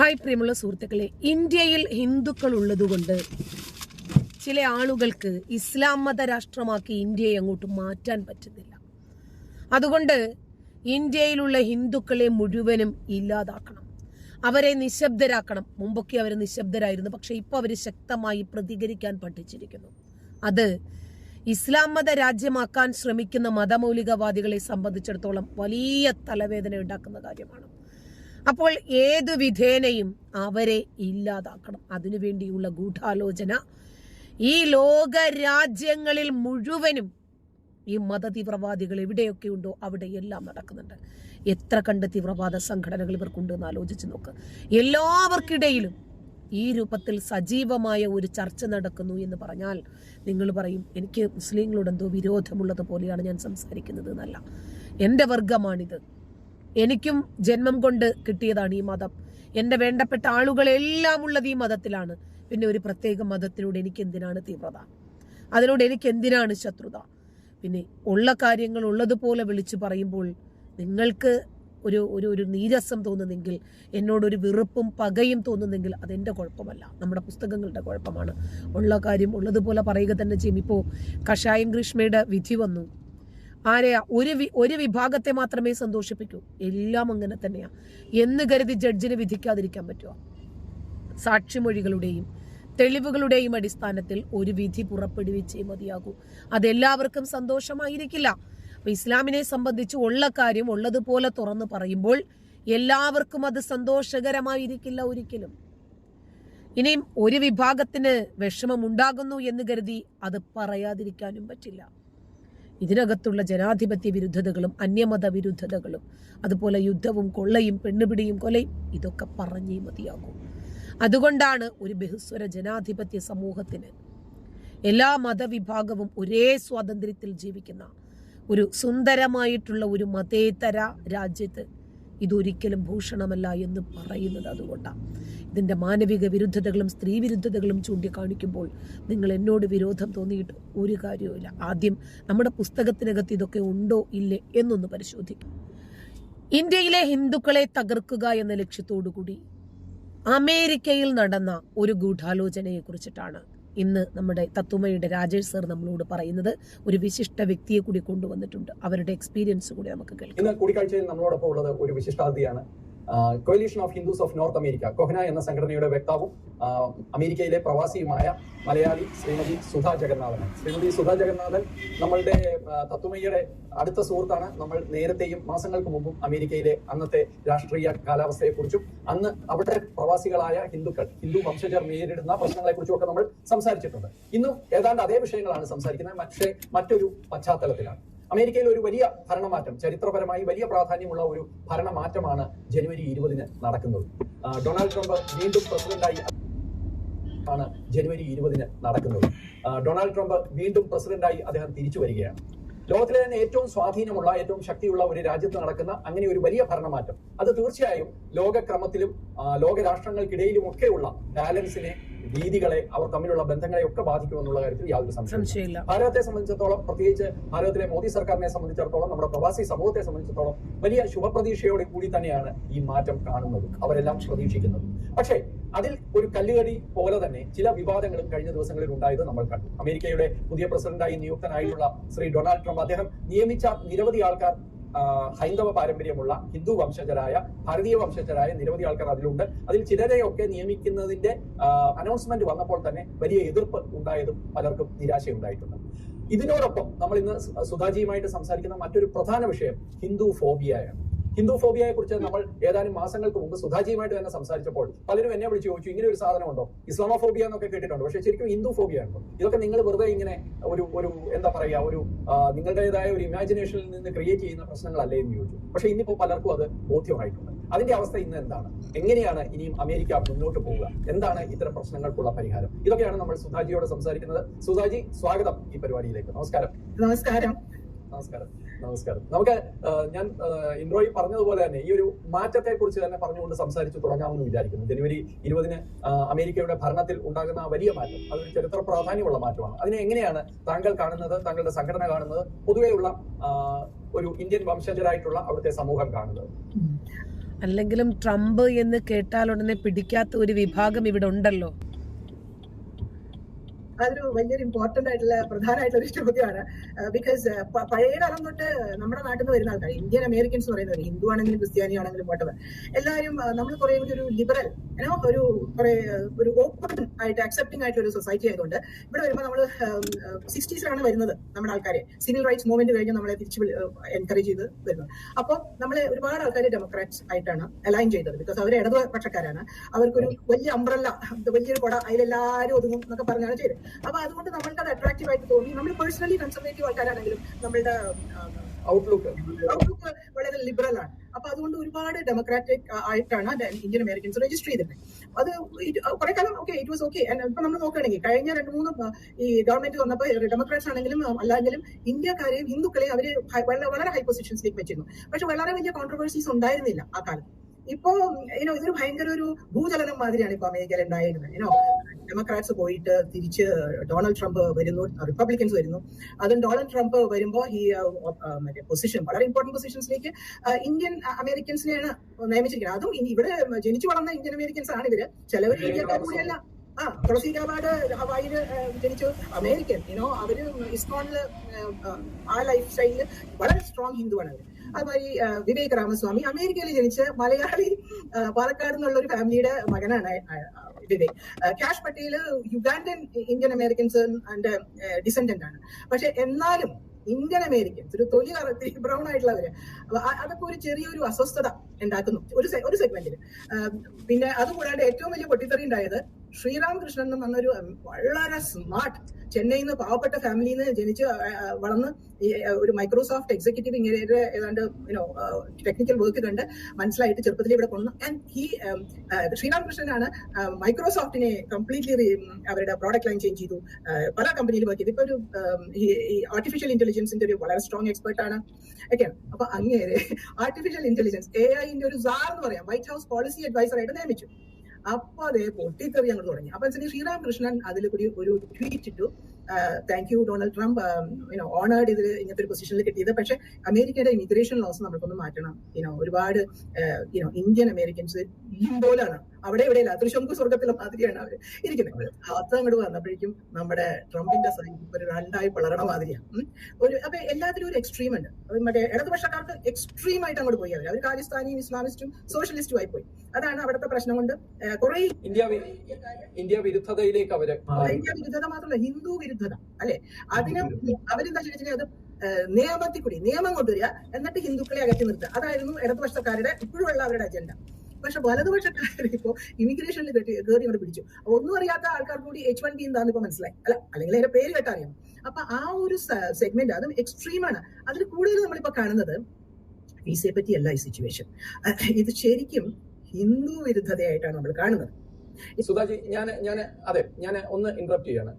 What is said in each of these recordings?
Hi പ്രിയമുള്ള സുഹൃത്തുക്കളെ ഇന്ത്യയിൽ ഹിന്ദുക്കൾ ഉള്ളതുകൊണ്ട് ചില ആളുകൾക്ക് ഇസ്ലാം മത രാഷ്ട്രമാക്കി ഇന്ത്യയെ അങ്ങോട്ട് മാറ്റാൻ പറ്റുന്നില്ല. അതുകൊണ്ട് ഇന്ത്യയിലുള്ള ഹിന്ദുക്കളെ മുഴുവനും ഇല്ലാതാക്കണം. അവരെ നിശബ്ദരാക്കണം. മുമ്പൊക്കെ അവർ നിശബ്ദരായിരുന്നു പക്ഷേ ഇപ്പോൾ അവർ ശക്തമായി പ്രതികരിക്കാൻ പഠിച്ചിരിക്കുന്നു. അത് ഇസ്ലാം മത രാജ്യമാക്കാൻ ശ്രമിക്കുന്ന മതമൗലികവാദികളെ സംബന്ധിച്ചിടത്തോളം വലിയ തലവേദന ഉണ്ടാക്കുന്ന കാര്യമാണ്. അപ്പോൾ ഏതു വിധേനയും അവരെ ഇല്ലാതാക്കണം. അതിനുവേണ്ടിയുള്ള ഗൂഢാലോചന. ഈ ലോക രാജ്യങ്ങളിൽ മുഴുവനും ഈ മത തീവ്രവാദികൾ എവിടെയൊക്കെ ഉണ്ടോ അവിടെ എല്ലാം നടക്കുന്നുണ്ട്. എത്ര കണ്ട് തീവ്രവാദ സംഘടനകൾ ഇവർക്കുണ്ട് എന്ന് ആലോചിച്ച് നോക്ക്. എല്ലാവർക്കിടയിലും ഈ രൂപത്തിൽ സജീവമായ ഒരു ചർച്ച നടക്കുന്നു എന്ന് പറഞ്ഞാൽ നിങ്ങൾ പറയും എനിക്ക് മുസ്ലിങ്ങളോട് എന്തോ വിരോധമുള്ളത് പോലെയാണ് ഞാൻ സംസാരിക്കുന്നത് എന്നല്ല. എന്റെ വർഗമാണിത് എനിക്കും ജന്മം കൊണ്ട് കിട്ടിയതാണ് ഈ മതം. എന്റെ വേണ്ടപ്പെട്ട ആളുകളെല്ലാം ഉള്ളത് ഈ മതത്തിലാണ്. പിന്നെ ഒരു പ്രത്യേക മതത്തിനോട് എനിക്ക് എന്തിനാണ് തീവ്രത? അതിനോട് എനിക്ക് എന്തിനാണ് ശത്രുത? പിന്നെ ഉള്ള കാര്യങ്ങൾ ഉള്ളതുപോലെ വിളിച്ചു പറയുമ്പോൾ നിങ്ങൾക്ക് ഒരു ഒരു ഒരു നീരസം തോന്നുന്നെങ്കിൽ എന്നോടൊരു വെറുപ്പും പകയും തോന്നുന്നെങ്കിൽ അതെന്റെ കുഴപ്പമല്ല. നമ്മുടെ പുസ്തകങ്ങളുടെ കുഴപ്പമാണ്. ഉള്ള കാര്യം ഉള്ളതുപോലെ പറയുക തന്നെ ചെയ്യും. ഇപ്പോൾ കഷായം ഗ്രീഷ്മയുടെ വിധി വന്നു. ആരെയാ ഒരു ഒരു വിഭാഗത്തെ മാത്രമേ സന്തോഷിപ്പിക്കൂ. എല്ലാം അങ്ങനെ തന്നെയാ. എന്ന് കരുതി ജഡ്ജിനെ വിധിക്കാതിരിക്കാൻ പറ്റുമോ സാക്ഷിമൊഴികളുടെയും തെളിവുകളുടെയും അടിസ്ഥാനത്തിൽ ഒരു വിധി പുറപ്പെടുവിച്ചേ മതിയാകൂ. അതെല്ലാവർക്കും സന്തോഷമായിരിക്കില്ല. അപ്പൊ ഇസ്ലാമിനെ സംബന്ധിച്ച് ഉള്ള കാര്യം ഉള്ളതുപോലെ തുറന്നു പറയുമ്പോൾ എല്ലാവർക്കും അത് സന്തോഷകരമായിരിക്കില്ല ഒരിക്കലും. ഇനിയും ഒരു വിഭാഗത്തിന് വിഷമമുണ്ടാകുന്നു എന്ന് കരുതി അത് പറയാതിരിക്കാനും പറ്റില്ല. ഇതിനകത്തുള്ള ജനാധിപത്യ വിരുദ്ധതകളും അന്യമത വിരുദ്ധതകളും അതുപോലെ യുദ്ധവും കൊള്ളയും പെണ്ണുപിടിയും കൊലയും ഇതൊക്കെ പറഞ്ഞേ മതിയാകും. അതുകൊണ്ടാണ് ഒരു ബഹുസ്വര ജനാധിപത്യ സമൂഹത്തിന് എല്ലാ മതവിഭാഗവും ഒരേ സ്വാതന്ത്ര്യത്തിൽ ജീവിക്കുന്ന ഒരു സുന്ദരമായിട്ടുള്ള ഒരു മതേതര രാജ്യത്ത് ഇതൊരിക്കലും ഭൂഷണമല്ല എന്ന് പറയുന്നത് അതുകൊണ്ടാണ്. ഇതിന്റെ മാനവിക വിരുദ്ധതകളും സ്ത്രീ വിരുദ്ധതകളും ചൂണ്ടിക്കാണിക്കുമ്പോൾ നിങ്ങൾ എന്നോട് വിരോധം തോന്നിയിട്ട് ഒരു കാര്യവുമില്ല. ആദ്യം നമ്മുടെ പുസ്തകത്തിനകത്ത് ഇതൊക്കെ ഉണ്ടോ ഇല്ലേ എന്നൊന്ന് പരിശോധിക്കും. ഇന്ത്യയിലെ ഹിന്ദുക്കളെ തകർക്കുക എന്ന ലക്ഷ്യത്തോടു കൂടി അമേരിക്കയിൽ നടന്ന ഒരു ഗൂഢാലോചനയെ കുറിച്ചിട്ടാണ് ഇന്ന് നമ്മുടെ തത്തുമയുടെ രാജേഷ് സർ നമ്മളോട് പറയുന്നത്. ഒരു വിശിഷ്ട വ്യക്തിയെ കൂടി കൊണ്ടുവന്നിട്ടുണ്ട്. അവരുടെ എക്സ്പീരിയൻസ് കൂടി നമുക്ക് കേൾക്കാം. ഇന്ന് കൂടിക്കാഴ്ചയിൽ നമ്മളോടൊപ്പം ഉള്ളത് ഒരു വിശിഷ്ടാതിഥിയാണ്. Coalition of Hindus of North America CoHNA എന്ന സംഘടനയുടെ വ്യക്താവും അമേരിക്കയിലെ പ്രവാസിയുമായ മലയാളി ശ്രീമതി സുധാ ജഗന്നാഥൻ. ശ്രീമതി സുധാ ജഗന്നാഥൻ നമ്മളുടെ തത്വമയ്യയുടെ അടുത്ത സുഹൃത്താണ്. നമ്മൾ നേരത്തെയും മാസങ്ങൾക്ക് മുമ്പും അമേരിക്കയിലെ അന്നത്തെ രാഷ്ട്രീയ കാലാവസ്ഥയെക്കുറിച്ചും അന്ന് അവിടെ പ്രവാസികളായ ഹിന്ദുക്കൾ ഹിന്ദു വംശജർ നേരിടുന്ന പ്രശ്നങ്ങളെക്കുറിച്ചും ഒക്കെ നമ്മൾ സംസാരിച്ചിട്ടുണ്ട്. ഇന്നും ഏതാണ്ട് അതേ വിഷയങ്ങളാണ് സംസാരിക്കുന്നത്. പക്ഷേ മറ്റൊരു പശ്ചാത്തലത്തിലാണ്. അമേരിക്കയിൽ ഒരു വലിയ ഭരണമാറ്റം ചരിത്രപരമായി വലിയ പ്രാധാന്യമുള്ള ഒരു ഭരണമാറ്റമാണ് ജനുവരി ഇരുപതിന് നടക്കുന്നത്. ഡൊണാൾഡ് ട്രംപ് വീണ്ടും പ്രസിഡന്റായി ആണ് ജനുവരി ഇരുപതിന് നടക്കുന്നത്. ഡൊണാൾഡ് ട്രംപ് വീണ്ടും പ്രസിഡന്റായി അദ്ദേഹം തിരിച്ചു വരികയാണ്. ലോകത്തിലെ തന്നെ ഏറ്റവും സ്വാധീനമുള്ള ഏറ്റവും ശക്തിയുള്ള ഒരു രാജ്യത്ത് നടക്കുന്ന അങ്ങനെ ഒരു വലിയ ഭരണമാറ്റം. അത് തീർച്ചയായും ലോകക്രമത്തിലും ലോകരാഷ്ട്രങ്ങൾക്കിടയിലും ഒക്കെയുള്ള ബാലൻസിനെ രീതികളെ അവർ തമ്മിലുള്ള ബന്ധങ്ങളെ ഒക്കെ ബാധിക്കുമെന്നുള്ള കാര്യത്തിൽ യാതൊരു സംശയമില്ല. ഭാരതത്തെ സംബന്ധിച്ചിടത്തോളം പ്രത്യേകിച്ച് ഭാരതത്തിലെ മോദി സർക്കാരിനെ സംബന്ധിച്ചിടത്തോളം നമ്മുടെ പ്രവാസി സമൂഹത്തെ സംബന്ധിച്ചിടത്തോളം വലിയ ശുഭപ്രതീക്ഷയോടെ കൂടി തന്നെയാണ് ഈ മാറ്റം കാണുന്നത്. അവരെല്ലാം പ്രതീക്ഷിക്കുന്നത്. പക്ഷേ അതിൽ ഒരു കല്ലുകടി പോലെ തന്നെ ചില വിവാദങ്ങളും കഴിഞ്ഞ ദിവസങ്ങളിൽ ഉണ്ടായത് നമ്മൾ കണ്ടു. അമേരിക്കയുടെ പുതിയ പ്രസിഡന്റായി നിയുക്തനായിട്ടുള്ള ശ്രീ ഡൊണാൾഡ് ട്രംപ് അദ്ദേഹം നിയമിച്ച നിരവധി ആൾക്കാർ ഹൈന്ദവ പാരമ്പര്യമുള്ള ഹിന്ദു വംശജരായ ഭാരതീയ വംശജരായ നിരവധി ആൾക്കാർ അതിലുണ്ട്. അതിൽ ചിലരെയൊക്കെ നിയമിക്കുന്നതിന്റെ അനൗൺസ്മെന്റ് വന്നപ്പോൾ തന്നെ വലിയ എതിർപ്പ് ഉണ്ടായതും പലർക്കും നിരാശയുണ്ടായിട്ടുണ്ട്. ഇതിനോടൊപ്പം നമ്മൾ ഇന്ന് സുധാജിയുമായിട്ട് സംസാരിക്കുന്ന മറ്റൊരു പ്രധാന വിഷയം ഹിന്ദു ഫോബിയയാണ്. ഹിന്ദു ഫോബിയയെ കുറിച്ച് നമ്മൾ ഏതാനും മാസങ്ങൾക്ക് മുമ്പ് സുധാജിയുമായിട്ട് തന്നെ സംസാരിച്ചപ്പോൾ പലരും എന്നെ വിളിച്ചു ചോദിച്ചു ഇങ്ങനെ ഒരു സാധനമുണ്ടോ? ഇസ്ലാമോഫോബിയ എന്നൊക്കെ കേട്ടിട്ടുണ്ട്. പക്ഷേ ശരിക്കും ഹിന്ദു ഫോബിയ ഉണ്ടോ ഇതൊക്കെ നിങ്ങൾ വെറുതെ ഇങ്ങനെ ഒരു ഒരു എന്താ പറയാ ഒരു നിങ്ങളുടേതായ ഒരു ഇമാജിനേഷനിൽ നിന്ന് ക്രിയേറ്റ് ചെയ്യുന്ന പ്രശ്നങ്ങളല്ലേ എന്ന് ചോദിച്ചു. പക്ഷേ ഇന്നിപ്പോ പലർക്കും അത് ബോധ്യമായിട്ടുണ്ട്. അതിന്റെ അവസ്ഥ ഇന്ന് എന്താണ്? എങ്ങനെയാണ് ഇനിയും അമേരിക്ക മുന്നോട്ട് പോവുക? എന്താണ് ഇത്തരം പ്രശ്നങ്ങൾക്കുള്ള പരിഹാരം? ഇതൊക്കെയാണ് നമ്മൾ സുധാജിയോട് സംസാരിക്കുന്നത്. സുധാജി സ്വാഗതം ഈ പരിപാടിയിലേക്ക്. നമസ്കാരം. നമസ്കാരം. നമസ്കാരം. നമസ്കാരം. നമുക്ക് ഞാൻ ഇൻട്രോയിൽ പറഞ്ഞതുപോലെ തന്നെ ഈ ഒരു മാറ്റത്തെ കുറിച്ച് തന്നെ പറഞ്ഞുകൊണ്ട് സംസാരിച്ചു തുടങ്ങാമെന്ന് വിചാരിക്കുന്നു. ജനുവരി ഇരുപതിന് അമേരിക്കയുടെ ഭരണത്തിൽ ഉണ്ടാകുന്ന വലിയ മാറ്റം അതൊരു ചരിത്ര പ്രാധാന്യമുള്ള മാറ്റമാണ്. അതിനെ എങ്ങനെയാണ് താങ്കൾ കാണുന്നത് താങ്കളുടെ സംഘടന കാണുന്നത് പൊതുവെയുള്ള ഒരു ഇന്ത്യൻ വംശജരായിട്ടുള്ള അവിടുത്തെ സമൂഹം കാണുന്നത്? അല്ലെങ്കിലും ട്രംപ് എന്ന് കേട്ടാൽ ഉടനെ പിടിക്കാത്ത ഒരു വിഭാഗം ഇവിടെ ഉണ്ടല്ലോ. അതൊരു വലിയൊരു ഇമ്പോർട്ടന്റ് ആയിട്ടുള്ള പ്രധാനമായിട്ടുള്ള ഒരു ചോദ്യമാണ്. ബിക്കോസ് പഴയ കാലം തൊട്ട് നമ്മുടെ നാട്ടിൽ നിന്ന് വരുന്ന ആൾക്കാർ ഇന്ത്യൻ അമേരിക്കൻസ് പറയുന്നവർ ഹിന്ദു ആണെങ്കിലും ക്രിസ്ത്യാനി ആണെങ്കിലും പോട്ടവർ എല്ലാവരും നമ്മൾ കുറെ കൂടി ഒരു ലിബറൽ ഒരു കുറെ ഒരു ഓപ്പൺ ആയിട്ട് അക്സെപ്റ്റിംഗ് ആയിട്ടുള്ള ഒരു സൊസൈറ്റി ആയതുകൊണ്ട് ഇവിടെ വരുമ്പോൾ നമ്മൾ സിക്സ്റ്റീസിലാണ് വരുന്നത് നമ്മുടെ ആൾക്കാരെ. സിവിൽ റൈറ്റ്സ് മൂവ്മെന്റ് കഴിഞ്ഞ് നമ്മളെ തിരിച്ച് എൻകറേജ് ചെയ്ത് വരുന്നത്. അപ്പോൾ നമ്മളെ ഒരുപാട് ആൾക്കാർ ഡെമോക്രാറ്റ്സ് ആയിട്ടാണ് അലൈൻ ചെയ്തത്. ബിക്കോസ് അവർ ഇടതുപക്ഷക്കാരാണ്. അവർക്കൊരു വലിയ അംബ്രല്ല വലിയൊരു കുട അതിലെല്ലാവരും ഒതുങ്ങും എന്നൊക്കെ പറഞ്ഞാണ് ചെയ്തത്. അപ്പൊ അതുകൊണ്ട് നമ്മൾക്ക് അത് അട്രാക്റ്റീവ് ആയിട്ട് തോന്നി. നമ്മൾ പേഴ്സണലി കൺസർവേറ്റീവ് ആൾക്കാരാണെങ്കിലും നമ്മളുടെ ഔട്ട്ലുക്ക് ഔട്ട്ലുക്ക് വളരെ ലിബറൽ ആണ്. അപ്പൊ അതുകൊണ്ട് ഒരുപാട് ഡെമോക്രാറ്റിക് ആയിട്ടാണ് ഇന്ത്യൻ അമേരിക്കൻസ് രജിസ്റ്റർ ചെയ്തിട്ട് അത് കുറെ കാലം ഓക്കെ ഇറ്റ് വാസ് ഓക്കെ ഇപ്പൊ നമ്മൾ നോക്കുകയാണെങ്കിൽ കഴിഞ്ഞ രണ്ട് മൂന്ന് ഈ ഗവൺമെന്റ് വന്നപ്പോൾ ഡെമോക്രാറ്റ്സ് ആണെങ്കിലും അല്ലെങ്കിലും ഇന്ത്യക്കാരെയും ഹിന്ദുക്കളെയും അവർ വളരെ ഹൈ പൊസിഷൻസിലേക്ക് വെച്ചിരുന്നു. പക്ഷെ വളരെ വലിയ കോൺട്രവേഴ്സീസ് ഉണ്ടായിരുന്നില്ല ആ കാലത്ത്. ഇപ്പോ ഇനോ ഇതൊരു ഭയങ്കര ഒരു ഭൂചലനം മാതിരിയാണ് ഇപ്പൊ അമേരിക്കയിൽ ഉണ്ടായിരുന്നത്. ഇനോ ഡെമോക്രാറ്റ്സ് പോയിട്ട് തിരിച്ച് ഡൊണാൾഡ് ട്രംപ് വരുന്നു റിപ്പബ്ലിക്കൻസ് വരുന്നു. അതും ഡൊണാൾഡ് ട്രംപ് വരുമ്പോൾ ഈ മറ്റേ പൊസിഷൻ വളരെ ഇമ്പോർട്ടന്റ് പൊസിഷൻസിലേക്ക് ഇന്ത്യൻ അമേരിക്കൻസിനെയാണ് നിയമിച്ചിരിക്കുന്നത്. അതും ഇവിടെ ജനിച്ചു വളർന്ന ഇന്ത്യൻ അമേരിക്കൻസ് ആണ് ഇവർ. ചിലവർ ഇന്ത്യക്കാർ കൂടിയല്ല. ആ തുളസീരാബാദ് ഹവായിൽ ജനിച്ചു അമേരിക്കൻ. യുനോ അവർ ഇസ്കോണിൽ ആ ലൈഫ് വളരെ സ്ട്രോങ് ഹിന്ദുവാണ് അവർ അതുമാതിരി വിവേക് രാമസ്വാമി അമേരിക്കയിൽ ജനിച്ച് മലയാളി പാലക്കാട് എന്നുള്ള ഒരു ഫാമിലിയുടെ മകനാണ് Vivek. Kash Patel Ugandan Indian Americans descendant ആണ്. പക്ഷെ എന്നാലും ഇന്ത്യൻ അമേരിക്കൻസ് ഒരു തൊലി കറത്തി ബ്രൗൺ ആയിട്ടുള്ളവര് അതൊക്കെ ഒരു ചെറിയൊരു അസ്വസ്ഥത ഉണ്ടാക്കുന്നു. ഒരു ഒരു സെഗ്മെന്റിൽ പിന്നെ അതുകൂടാണ്ട് ഏറ്റവും വലിയ പൊട്ടിത്തെറി ഉണ്ടായത് ശ്രീറാം കൃഷ്ണൻ എന്ന് പറഞ്ഞൊരു വളരെ സ്മാർട്ട് ചെന്നൈയിൽ നിന്ന് പാവപ്പെട്ട ഫാമിലിയിൽ നിന്ന് ജനിച്ച് വളർന്ന് ഒരു മൈക്രോസോഫ്റ്റ് എക്സിക്യൂട്ടീവ് ഇങ്ങനെ ഏതാണ്ട് യുനോ ടെക്നിക്കൽ വർക്ക് കണ്ട് മനസ്സിലായിട്ട് ചെറുപ്പത്തിൽ ഇവിടെ കൊണ്ടു ആൻഡ് ഹി ശ്രീരാമകൃഷ്ണനാണ് മൈക്രോസോഫ്റ്റിനെ കംപ്ലീറ്റ്ലി അവരുടെ പ്രോഡക്റ്റ് ലൈൻ ചേഞ്ച് ചെയ്തു. പല കമ്പനിയിൽ വർക്ക് ചെയ്തു. ഇപ്പൊ ഒരു ഈ ആർട്ടിഫിഷ്യൽ ഇന്റലിജൻസിന്റെ ഒരു വളരെ സ്ട്രോങ് എക്സ്പെർട്ട് ആണ്. ഒക്കെയാണ് അപ്പൊ അങ്ങേര് ആർട്ടിഫിഷ്യൽ ഇന്റലിജൻസ് എ ഐന്റെ ഒരു സാർ എന്ന് പറയാം. വൈറ്റ് ഹൗസ് പോളിസി അഡ്വൈസറായിട്ട് നിയമിച്ചു. അപ്പൊ അതേ പൊട്ടിത്തെറി അങ്ങോട്ട് തുടങ്ങി. അപ്പൊ ശ്രീരാമകൃഷ്ണൻ അതിൽ കൂടി ഒരു ട്വീറ്റ് ഇട്ടു. Thank you Donald Trump you know honoured ഇതിൽ ഇങ്ങനത്തെ ഒരു പൊസിഷനിൽ കിട്ടിയത്. പക്ഷെ അമേരിക്കയുടെ ഇമിഗ്രേഷൻ ലോസ് നമ്മൾക്കൊന്ന് മാറ്റണം. യുനോ ഒരുപാട് യുനോ ഇന്ത്യൻ അമേരിക്കൻസ് പോലാണ്. അവിടെ ഇവിടെ ഇവിടെയല്ല. തൃശങ്കു സ്വർഗത്തിലെ മാതിരിയാണ് അവർ. ഇരിക്കുന്നത്. അത് അങ്ങോട്ട് വന്നപ്പോഴേക്കും നമ്മുടെ ട്രംപിന്റെ സൈൻ ഒരു രണ്ടായി പിളറണ മാതിരിയാണ്. ഒരു അപ്പൊ എല്ലാത്തിലും ഒരു എക്സ്ട്രീം ഉണ്ട്. മറ്റേ ഇടതുപക്ഷക്കാർക്ക് എക്സ്ട്രീം ആയിട്ട് അങ്ങോട്ട് പോയി. അവർ അവർ ഖാലിസ്ഥാനിയും ഇസ്ലാമിസ്റ്റും സോഷ്യലിസ്റ്റും ആയി പോയി. അതാണ് അവിടുത്തെ പ്രശ്നം കൊണ്ട് കുറേ ഇന്ത്യ ഇന്ത്യ വിരുദ്ധതയിലേക്ക് അവർ ഇന്ത്യ വിരുദ്ധത മാത്രമല്ല ഹിന്ദു വിരുദ്ധത അല്ലെ? അതിനെ അവരെന്താ ചോദിച്ചാൽ അത് നിയമത്തിൽ കൂടി നിയമം കൊണ്ടുവരിക എന്നിട്ട് ഹിന്ദുക്കളെ അകറ്റി നിർത്തുക. അതായിരുന്നു ഇടതുപക്ഷക്കാരുടെ ഇപ്പോഴുള്ള അവരുടെ അജണ്ട പക്ഷെ വലതുപക്ഷക്കാർ ഇപ്പോ ഇമിഗ്രേഷനിൽ കെട്ടി കയറി കൊണ്ട് പിടിച്ചു. ഒന്നും അറിയാത്ത ആൾക്കാർ കൂടി എച്ച് വൺ ബി എന്താന്ന് ഇപ്പൊ മനസ്സിലായി. അല്ല അല്ലെങ്കിൽ അതിന്റെ പേര് കേട്ടറിയാം അപ്പൊ ആ ഒരു സെഗ്മെന്റ് അതും എക്സ്ട്രീമാണ് അതിൽ കൂടുതൽ നമ്മളിപ്പോ കാണുന്നത് വിസയെ പറ്റിയല്ല ഈ സിറ്റുവേഷൻ ഇത് ശരിക്കും ഹിന്ദു വിരുദ്ധതയായിട്ടാണ് നമ്മൾ കാണുന്നത്. സുധാജി ഞാൻ ഞാൻ അതെ ഞാൻ ഒന്ന് ഇന്ററപ്റ്റ് ചെയ്യാണ്.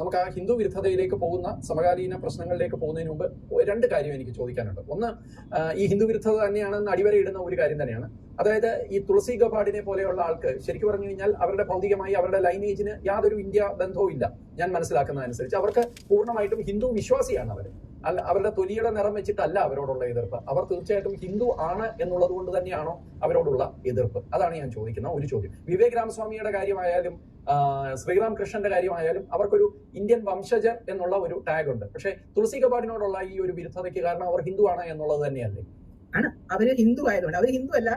നമുക്ക് ആ ഹിന്ദു വിരുദ്ധതയിലേക്ക് പോകുന്ന സമകാലീന പ്രശ്നങ്ങളിലേക്ക് പോകുന്നതിന് മുമ്പ് രണ്ട് കാര്യം എനിക്ക് ചോദിക്കാനുണ്ട്. ഒന്ന് ഈ ഹിന്ദു വിരുദ്ധത തന്നെയാണെന്ന് അടിവരയിടുന്ന ഒരു കാര്യം തന്നെയാണ്. അതായത് ഈ തുളസി ഗപാഡിനെ പോലെയുള്ള ആൾക്ക് ശരിക്കും പറഞ്ഞു കഴിഞ്ഞാൽ അവരുടെ ഭൗതികമായി അവരുടെ ലൈനേജിന് യാതൊരു ഇന്ത്യ ബന്ധവും ഇല്ല ഞാൻ മനസ്സിലാക്കുന്നതനുസരിച്ച് അവർക്ക് പൂർണമായിട്ടും ഹിന്ദു വിശ്വാസിയാണ് അവർ അല്ല അവരുടെ തൊലിയുടെ നിറം വെച്ചിട്ടല്ല അവരോടുള്ള എതിർപ്പ്. അവർ തീർച്ചയായിട്ടും ഹിന്ദു ആണ് എന്നുള്ളത് കൊണ്ട് തന്നെയാണോ അവരോടുള്ള എതിർപ്പ്? അതാണ് ഞാൻ ചോദിക്കുന്ന ഒരു ചോദ്യം. വിവേക് രാമസ്വാമിയുടെ കാര്യമായാലും ശ്രീറാം കൃഷ്ണന്റെ കാര്യമായാലും അവർക്കൊരു ഇന്ത്യൻ വംശജർ എന്നുള്ള ഒരു ടാഗ് ഉണ്ട്. പക്ഷേ തുളസി കപാടിനോടുള്ള ഈ ഒരു വിരുദ്ധതയ്ക്ക് കാരണം അവർ ഹിന്ദു ആണ് എന്നുള്ളത് തന്നെയല്ലേ? ആണ്. അവർ ഹിന്ദു ആയതുകൊണ്ട്. അവർ ഹിന്ദു അല്ല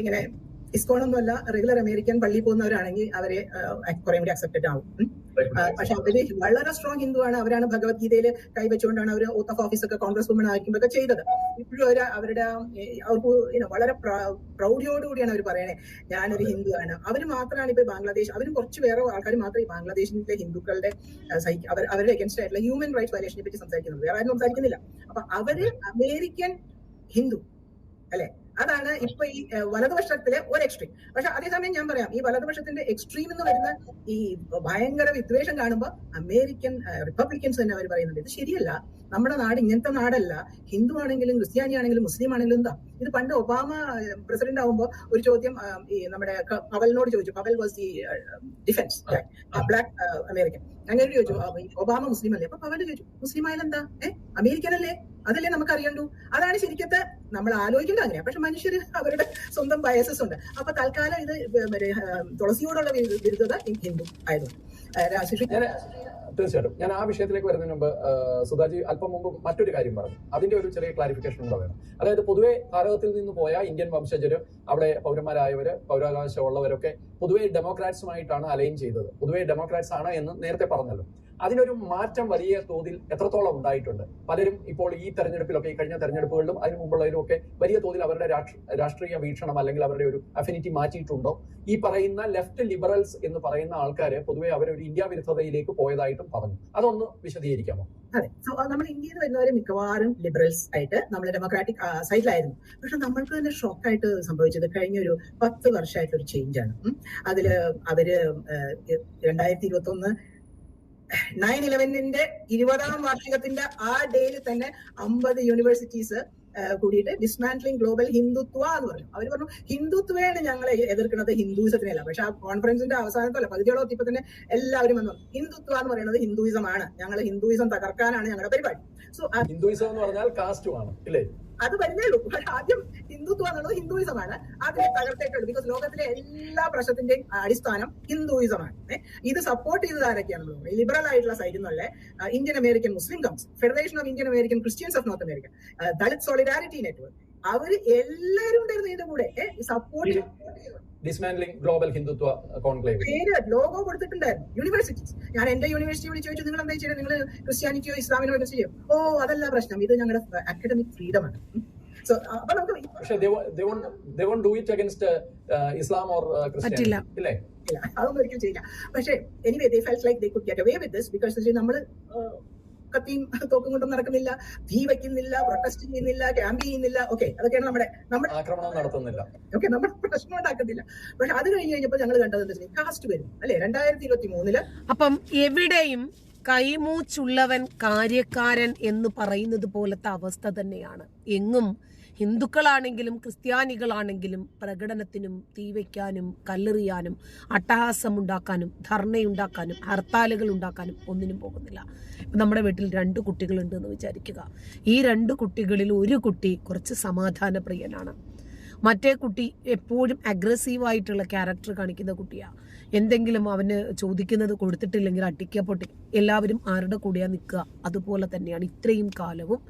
ഇങ്ങനെ ഇസ്കോണൊന്നും അല്ല റെഗുലർ അമേരിക്കൻ പള്ളി പോകുന്നവരാണെങ്കിൽ അവരെ കുറേ കൂടി അക്സെപ്റ്റഡ് ആവും. പക്ഷെ അവർ വളരെ സ്ട്രോങ് ഹിന്ദു ആണ് അവരാണ് ഭഗവത്ഗീതയിൽ കൈവച്ചുകൊണ്ടാണ് അവർ ഓത്ത് ഓഫ് ഓഫീസ് ഒക്കെ കോൺഗ്രസ് വുമൺ ആക്കുമ്പോഴൊക്കെ ചെയ്തത്. ഇപ്പോഴും അവർ അവരുടെ അവർക്ക് വളരെ പ്രൗഢിയോടുകൂടിയാണ് അവർ പറയണേ. ഞാനൊരു ഹിന്ദു ആണ് അവർ മാത്രമാണ് ഇപ്പൊ ബംഗ്ലാദേശ് അവരും കുറച്ച് വേറെ ആൾക്കാർ മാത്രമേ ബംഗ്ലാദേശിലെ ഹിന്ദുക്കളുടെ അവർ അവരുടെ അഗൻസ്റ്റ് ആയിട്ടുള്ള ഹ്യൂമൻ റൈറ്റ്സ് വയലേഷനെ പറ്റി സംസാരിക്കുന്നത്. വേറെ ആരും സംസാരിക്കുന്നില്ല. അപ്പൊ അവർ അമേരിക്കൻ ഹിന്ദു അല്ലെ? അതാണ് ഇപ്പൊ ഈ വലതുപക്ഷത്തിലെ ഒരു എക്സ്ട്രീം പക്ഷെ അതേസമയം ഞാൻ പറയാം ഈ വലതുപക്ഷത്തിന്റെ എക്സ്ട്രീം എന്ന് വരുന്ന ഈ ഭയങ്കര വിദ്വേഷം കാണുമ്പോൾ അമേരിക്കൻ റിപ്പബ്ലിക്കൻസ് തന്നെ അവർ പറയുന്നുണ്ട്. ഇത് ശരിയല്ല. നമ്മുടെ നാട് ഇങ്ങനത്തെ നാടല്ല. ഹിന്ദു ആണെങ്കിലും ക്രിസ്ത്യാനി ആണെങ്കിലും മുസ്ലിം ആണെങ്കിലും എന്താ? ഇത് പണ്ട് ഒബാമ പ്രസിഡന്റ് ആവുമ്പോൾ ഒരു ചോദ്യം ഈ നമ്മുടെ പവലിനോട് ചോദിച്ചു. Powell was the defence black American. അങ്ങനെ ചോദിച്ചു. ഒബാമ മുസ്ലിം അല്ലേ? അപ്പൊ പവൽ ചോദിച്ചു. മുസ്ലിം ആയാലും എന്താ? ഏഹ് അമേരിക്കൻ അല്ലേ? അതല്ലേ നമുക്ക് അറിയണ്ടു അതാണ് ശരിക്കത്തെ നമ്മൾ ആലോചിക്കേണ്ടത് അങ്ങനെ പക്ഷെ മനുഷ്യർ അവരുടെ സ്വന്തം ബയസസ് ഉണ്ട്. അപ്പൊ തൽക്കാലം ഇത് തുളസിയോടുള്ള വിരു- വിരുദ്ധത ഹിന്ദു ആയതുകൊണ്ട്. ഞാൻ തീർച്ചയായിട്ടും. ഞാൻ ആ വിഷയത്തിലേക്ക് വരുന്നതിന് മുമ്പ് സുധാജി അല്പം മുമ്പ് മറ്റൊരു കാര്യം പറഞ്ഞു. അതിന്റെ ഒരു ചെറിയ ക്ലാരിഫിക്കേഷൻ കൂടെ വേണം. അതായത് പൊതുവെ ഭാരതത്തിൽ നിന്ന് പോയ ഇന്ത്യൻ വംശജര് അവിടെ പൗരന്മാരായവര് പൗരാവകാശമുള്ളവരൊക്കെ പൊതുവെ ഡെമോക്രാറ്റ്സുമായിട്ടാണ് അലൈൻ ചെയ്തത്. പൊതുവെ ഡെമോക്രാറ്റ്സ് ആണ് എന്ന് നേരത്തെ പറഞ്ഞല്ലോ. അതിനൊരു മാറ്റം വലിയ തോതിൽ എത്രത്തോളം ഉണ്ടായിട്ടുണ്ട്? പലരും ഇപ്പോൾ ഈ തെരഞ്ഞെടുപ്പിലൊക്കെ ഈ കഴിഞ്ഞ തെരഞ്ഞെടുപ്പുകളിലും അതിനു മുമ്പുള്ളതിലും ഒക്കെ വലിയ തോതിൽ അവരുടെ രാഷ്ട്രീയ വീക്ഷണം അല്ലെങ്കിൽ അവരുടെ ഒരു അഫിനിറ്റി മാറ്റിയിട്ടുണ്ടോ? ഈ പറയുന്ന ലെഫ്റ്റ് ലിബറൽസ് എന്ന് പറയുന്ന ആൾക്കാർ പൊതുവെ അവരൊരു ഇന്ത്യ വിരുദ്ധതയിലേക്ക് പോയതായിട്ടും പറഞ്ഞു. അതൊന്ന് വിശദീകരിക്കാമോ? അതെ. സോ നമ്മൾ ഇന്ത്യയിൽ നിന്ന് വരുന്നവരെ മിക്കവാറും ലിബറൽസ് ആയിട്ട് നമ്മൾ ഡെമോക്രാറ്റിക് സൈഡിലായിരുന്നു പക്ഷെ നമ്മൾക്ക് തന്നെ ഷോക്കായിട്ട് സംഭവിച്ചത് കഴിഞ്ഞ ഒരു പത്ത് വർഷമായിട്ട് ഒരു ചേഞ്ച് ആണ്. ഉം. അതിൽ അവർ രണ്ടായിരത്തി ഇരുപത്തി ഒന്ന് നയൻ ഇലവനിന്റെ ഇരുപതാം വാർഷികത്തിന്റെ ആ ഡേയിൽ തന്നെ അമ്പത് യൂണിവേഴ്സിറ്റീസ് കൂടിയിട്ട് ഡിസ്മാൻഡ്ലിംഗ് ഗ്ലോബൽ ഹിന്ദുത്വ എന്ന് പറഞ്ഞു. അവർ പറഞ്ഞു ഹിന്ദുത്വയാണ് ഞങ്ങൾ എതിർക്കുന്നത് ഹിന്ദുയിസത്തിനല്ല പക്ഷെ ആ കോൺഫറൻസിന്റെ അവസാനത്തല്ല പകുതിയോളം എത്തിയപ്പോൾ തന്നെ എല്ലാവരും വന്നു. ഹിന്ദുത്വ എന്ന് പറയുന്നത് ഹിന്ദുയിസമാണ്. ഞങ്ങൾ ഹിന്ദുയിസം തകർക്കാനാണ് ഞങ്ങളുടെ പരിപാടി. സോ ഹിന്ദുയിസം എന്ന് പറഞ്ഞാൽ കാസ്റ്റുമാണ് ഇല്ലേ? അത് വരുന്നേ ഉള്ളൂ. പക്ഷെ ആദ്യം ഹിന്ദുത്വം എന്നുള്ളത് ഹിന്ദുയിസമാണ് അതിനെ തകർത്തേക്കുള്ളൂ ബിക്കോസ് ലോകത്തിലെ എല്ലാ പ്രശ്നത്തിന്റെയും അടിസ്ഥാനം ഹിന്ദുയിസമാണ്. ഇത് സപ്പോർട്ട് ചെയ്തത് ആരൊക്കെയാണ് ലിബറൽ ആയിട്ടുള്ള സൈഡിൽ നിന്നുള്ള Indian American Muslim council federation of Indian American Christians of North America Dalit solidarity network അവർ എല്ലാവരും ഉണ്ടായിരുന്നു ഇതിന്റെ കൂടെ. Support dismantling global Hindutva conclave പേര് ലോഗോ കൊടുത്തിട്ടുണ്ടായിരുന്നു യൂണിവേഴ്സിറ്റീസ് ഞാൻ എന്റെ യൂണിവേഴ്സിറ്റി വിളിച്ച് ചോദിച്ചു നിങ്ങൾ എന്താ ചെയ്യുന്നത് നിങ്ങൾ ക്രിസ്ത്യാനിറ്റിയോ ഇസ്ലാമിനോ ഒക്കെ ചെയ്യും? ഓ അതല്ല പ്രശ്നം. ഇത് ഞങ്ങളുടെ അക്കാഡമിക് ഫ്രീഡം ആണ്. സോ അപ്പൊ നമുക്ക് പക്ഷെ they won't do it against Islam or Christian പറ്റില്ല. ഇല്ലേ? ഇല്ല. അതൊന്നും ഒരിക്കലും ചെയ്യില്ല. പക്ഷേ anyway they felt like they could get away with this because നമ്മൾ കത്തിയും തോക്കും കൊണ്ടും നടക്കുന്നില്ല. തീ വയ്ക്കുന്നില്ല പ്രൊട്ടസ്റ്റ് ചെയ്യുന്നില്ല ക്യാമ്പ് ചെയ്യുന്നില്ല. ഓക്കെ അതൊക്കെയാണ് നമ്മുടെ നമ്മുടെ ആക്രമണം നടത്തുന്നില്ല. ഓക്കെ നമ്മൾ പ്രശ്നം ഉണ്ടാക്കുന്നില്ല പക്ഷെ അത് കഴിഞ്ഞ് കഴിഞ്ഞപ്പോൾ ഞങ്ങൾ കണ്ടത് എന്താ വെച്ചാൽ കാസ്റ്റ് വരും അല്ലെ? രണ്ടായിരത്തി ഇരുപത്തി മൂന്നിൽ അപ്പം എവിടെയും കൈമൂച്ചുള്ളവൻ കാര്യക്കാരൻ എന്ന് പറയുന്നത് പോലത്തെ അവസ്ഥ തന്നെയാണ്. എങ്ങും ഹിന്ദുക്കളാണെങ്കിലും ക്രിസ്ത്യാനികളാണെങ്കിലും പ്രകടനത്തിനും തീവയ്ക്കാനും കല്ലെറിയാനും അട്ടഹാസമുണ്ടാക്കാനും ധർണയുണ്ടാക്കാനും ഹർത്താലുകൾ ഉണ്ടാക്കാനും ഒന്നിനും പോകുന്നില്ല. ഇപ്പം നമ്മുടെ വീട്ടിൽ രണ്ട് കുട്ടികളുണ്ട് എന്ന് വിചാരിക്കുക. ഈ രണ്ട് കുട്ടികളിൽ ഒരു കുട്ടി കുറച്ച് സമാധാനപ്രിയനാണ്. മറ്റേ കുട്ടി എപ്പോഴും അഗ്രസീവായിട്ടുള്ള ക്യാരക്ടർ കാണിക്കുന്ന കുട്ടിയാണ് എന്തെങ്കിലും അവന് ചോദിക്കുന്നത് കൊടുത്തിട്ടില്ലെങ്കിൽ അടിക്കുക പൊട്ടി എല്ലാവരും ആരുടെ കൂടെയാണ് നിൽക്കുക? അതുപോലെ തന്നെയാണ് ഇത്രയും കാലവും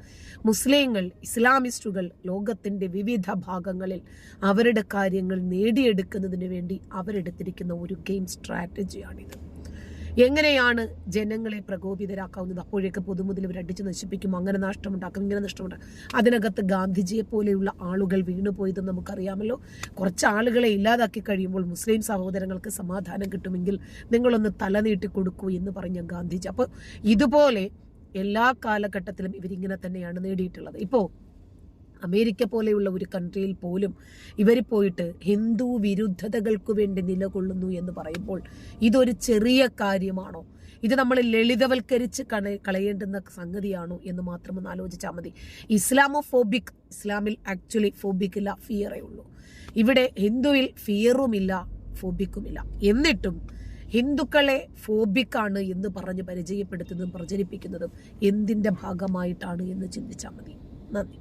മുസ്ലിങ്ങൾ ഇസ്ലാമിസ്റ്റുകൾ ലോകത്തിന്റെ വിവിധ ഭാഗങ്ങളിൽ അവരുടെ കാര്യങ്ങൾ നേടിയെടുക്കുന്നതിന് വേണ്ടി അവരെടുത്തിരിക്കുന്ന ഒരു ഗെയിം സ്ട്രാറ്റജിയാണിത് എങ്ങനെയാണ് ജനങ്ങളെ പ്രകോപിതരാക്കാവുന്നത്? അപ്പോഴേക്ക് പൊതുമുതൽ ഇവർ അടിച്ചു നശിപ്പിക്കും. അങ്ങനെ നഷ്ടമുണ്ടാക്കും ഇങ്ങനെ നഷ്ടമുണ്ടാക്കും അതിനകത്ത് ഗാന്ധിജിയെ പോലെയുള്ള ആളുകൾ വീണുപോയത് നമുക്കറിയാമല്ലോ. കുറച്ച് ആളുകളെ ഇല്ലാതാക്കി കഴിയുമ്പോൾ മുസ്ലിം സഹോദരങ്ങൾക്ക് സമാധാനം കിട്ടുമെങ്കിൽ നിങ്ങളൊന്ന് തല നീട്ടി കൊടുക്കൂ എന്ന് പറഞ്ഞ ഗാന്ധിജി. അപ്പോൾ ഇതുപോലെ എല്ലാ കാലഘട്ടത്തിലും ഇവരിങ്ങനെ തന്നെയാണ് നേടിയിട്ടുള്ളത്. ഇപ്പോൾ അമേരിക്ക പോലെയുള്ള ഒരു കൺട്രിയിൽ പോലും ഇവർ പോയിട്ട് ഹിന്ദു വിരുദ്ധതകൾക്ക് വേണ്ടി നിലകൊള്ളുന്നു എന്ന് പറയുമ്പോൾ ഇതൊരു ചെറിയ കാര്യമാണോ? ഇത് നമ്മൾ ലളിതവൽക്കരിച്ച് കണ കളയേണ്ടുന്ന സംഗതിയാണോ എന്ന് മാത്രം ഒന്ന് ആലോചിച്ചാൽ മതി. ഇസ്ലാമോ ഫോബിക് ഇസ്ലാമിൽ ആക്ച്വലി ഫോബിക് ഇല്ല ഫിയറേ ഉള്ളൂ. ഇവിടെ ഹിന്ദുവിൽ ഫിയറുമില്ല ഫോബിക്കുമില്ല എന്നിട്ടും ഹിന്ദുക്കളെ ഫോബിക്കാണ് എന്ന് പറഞ്ഞ് പരിചയപ്പെടുത്തുന്നതും പ്രചരിപ്പിക്കുന്നതും എന്തിന്റെ ഭാഗമായിട്ടാണ് എന്ന് ചിന്തിച്ചാൽ മതി. നന്ദി.